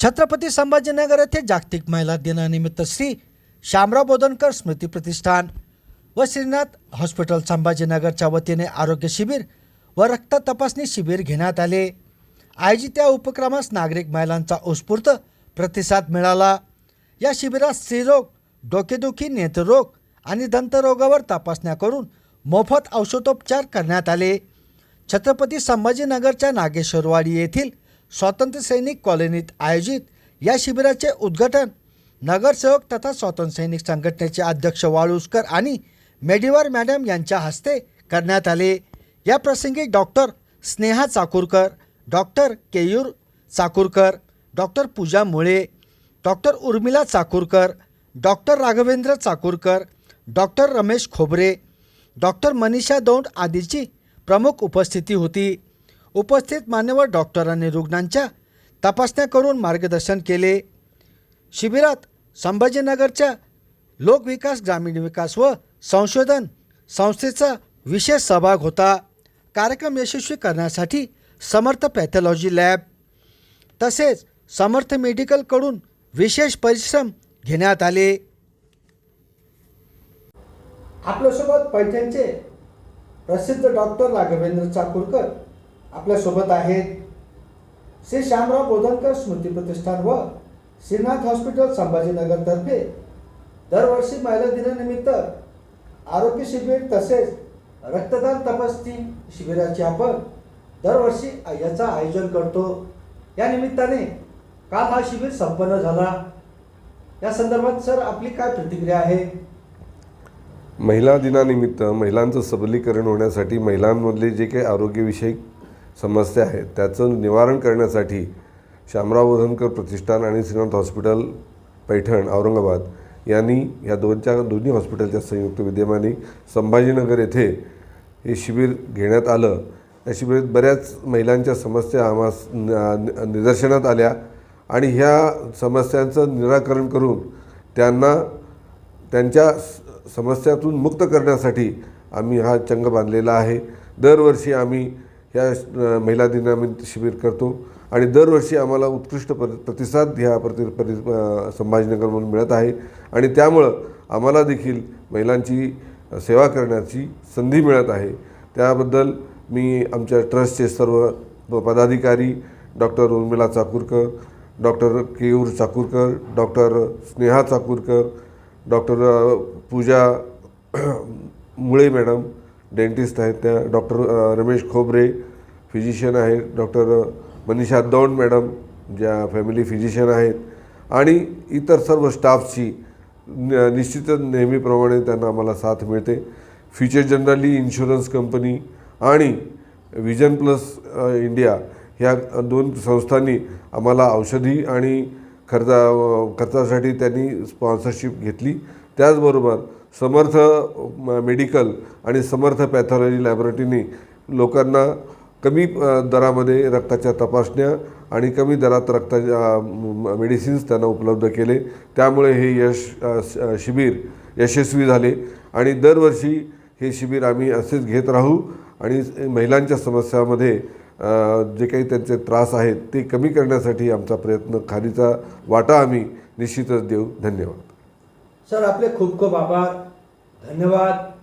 छत्रपती संभाजीनगर येथे जागतिक महिला दिनानिमित्त श्री श्यामराव बोधनकर स्मृती प्रतिष्ठान व श्रीनाथ हॉस्पिटल संभाजीनगरच्या वतीने आरोग्य शिबिर व रक्त तपासणी शिबिर घेण्यात आले. आयोजित या उपक्रमास नागरिक महिलांचा उत्स्फूर्त प्रतिसाद मिळाला. या शिबिरात स्त्रीरोग डोकेदुखी नेत्ररोग आणि दंतरोगावर तपासण्या करून मोफत औषधोपचार करण्यात आले. छत्रपती संभाजीनगरच्या नागेश्वरवाडी येथील स्वातंत्र्य सैनिक कॉलनीत आयोजित या शिबिराचे उद्घाटन नगरसेवक तथा स्वातंत्र्य सैनिक संघटनेचे अध्यक्ष वाळुसकर आणि मेडिवार मॅडम यांच्या हस्ते करण्यात आले. या प्रसंगी doctor Sneha Chakurkar doctor Keyur Chakurkar doctor Pooja Mule doctor Urmila Chakurkar doctor Raghavendra Chakurkar doctor Ramesh Khobre doctor Manisha Daund आदीची प्रमुख उपस्थिती होती. उपस्थित मान्यवर डॉक्टरांनी रुग्णांच्या तपासण्या करून मार्गदर्शन केले. शिबिरात संभाजीनगरच्या लोकविकास ग्रामीण विकास व संशोधन संस्थेचा विशेष सहभाग होता. कार्यक्रम यशस्वी करण्यासाठी समर्थ पॅथॉलॉजी लॅब तसेच समर्थ मेडिकलकडून विशेष परिश्रम घेण्यात आले. आपल्यासोबत पैठणचे प्रसिद्ध डॉक्टर राघवेंद्र चाकूरकर आपल्यासोबत आहेत श्री श्यामराव बोधनकर स्मृती प्रतिष्ठान व श्रीनाथ हॉस्पिटल संभाजीनगरतर्फे दरवर्षी महिला दिनानिमित्त आरोग्य शिबिर तसेच रक्तदान तपासणी शिबिराचे आपण दरवर्षी याचं आयोजन करतो. या निमित्ताने काल हा शिबिर संपन्न झाला. या संदर्भात सर आपली काय प्रतिक्रिया आहे? महिला दिनानिमित्त महिलांचं सबलीकरण होण्यासाठी महिलांमधले जे काही आरोग्यविषयक समस्या आहेत त्याचं निवारण करण्यासाठी शामराव वधनकर प्रतिष्ठान आणि श्रीनाथ हॉस्पिटल पैठण औरंगाबाद यांनी या दोनच्या दोन्ही हॉस्पिटलच्या संयुक्त विद्यमाने संभाजीनगर येथे हे शिबिर घेण्यात आलं. या शिबिरात बऱ्याच महिलांच्या समस्या आम्हास निदर्शनात आल्या आणि ह्या समस्यांचं निराकरण करून त्यांना त्यांच्या समस्यातून मुक्त करण्यासाठी आम्ही हा चंग बांधलेला आहे. दरवर्षी आम्ही या महिला दिनानिमित्त शिबिर करतो. आणि दरवर्षी आम्हाला उत्कृष्ट प्र प्रतिसाद ह्या प्रति परि अ, संभाजीनगरमधून मिळत आहे. आणि त्यामुळं आम्हाला देखील महिलांची सेवा करण्याची संधी मिळत आहे. त्याबद्दल मी आमच्या ट्रस्टचे सर्व प- पदाधिकारी doctor Urmila Chakurkar doctor Keyur Chakurkar doctor Sneha Chakurkar doctor Pooja Mule madam dentist आहेत त्या डॉक्टर रमेश खोबरे फिजिशियन आहेत डॉक्टर मनीषा दौंड मॅडम ज्या फॅमिली फिजिशियन आहेत आणि इतर सर्व स्टाफची न- निश्चितच नेहमीप्रमाणे त्यांना आम्हाला साथ मिळते. फ्युचर जनरली इन्शुरन्स कंपनी आणि विजन प्लस इंडिया ह्या दोन संस्थांनी आम्हाला औषधी आणि खर्चा खर्चासाठी त्यांनी स्पॉन्सरशिप घेतली. त्याचबरोबर समर्थ म- मेडिकल आणि समर्थ पॅथॉलॉजी लॅबोरेटरीनी लोकांना कमी दरामध्ये रक्ताच्या तपासण्या आणि कमी दरात रक्ताच्या मेडिसिन्स त्यांना उपलब्ध केले. त्यामुळे हे यश शिबिर यशस्वी झाले आणि दरवर्षी हे शिबिर आम्ही असेच घेत राहू आणि महिलांच्या समस्यामध्ये जे काही त्यांचे त्रास आहेत ते कमी करण्यासाठी आमचा प्रयत्न खालीचा वाटा आम्ही निश्चितच देऊ. धन्यवाद. सर आपले खूप खूप आभार. धन्यवाद.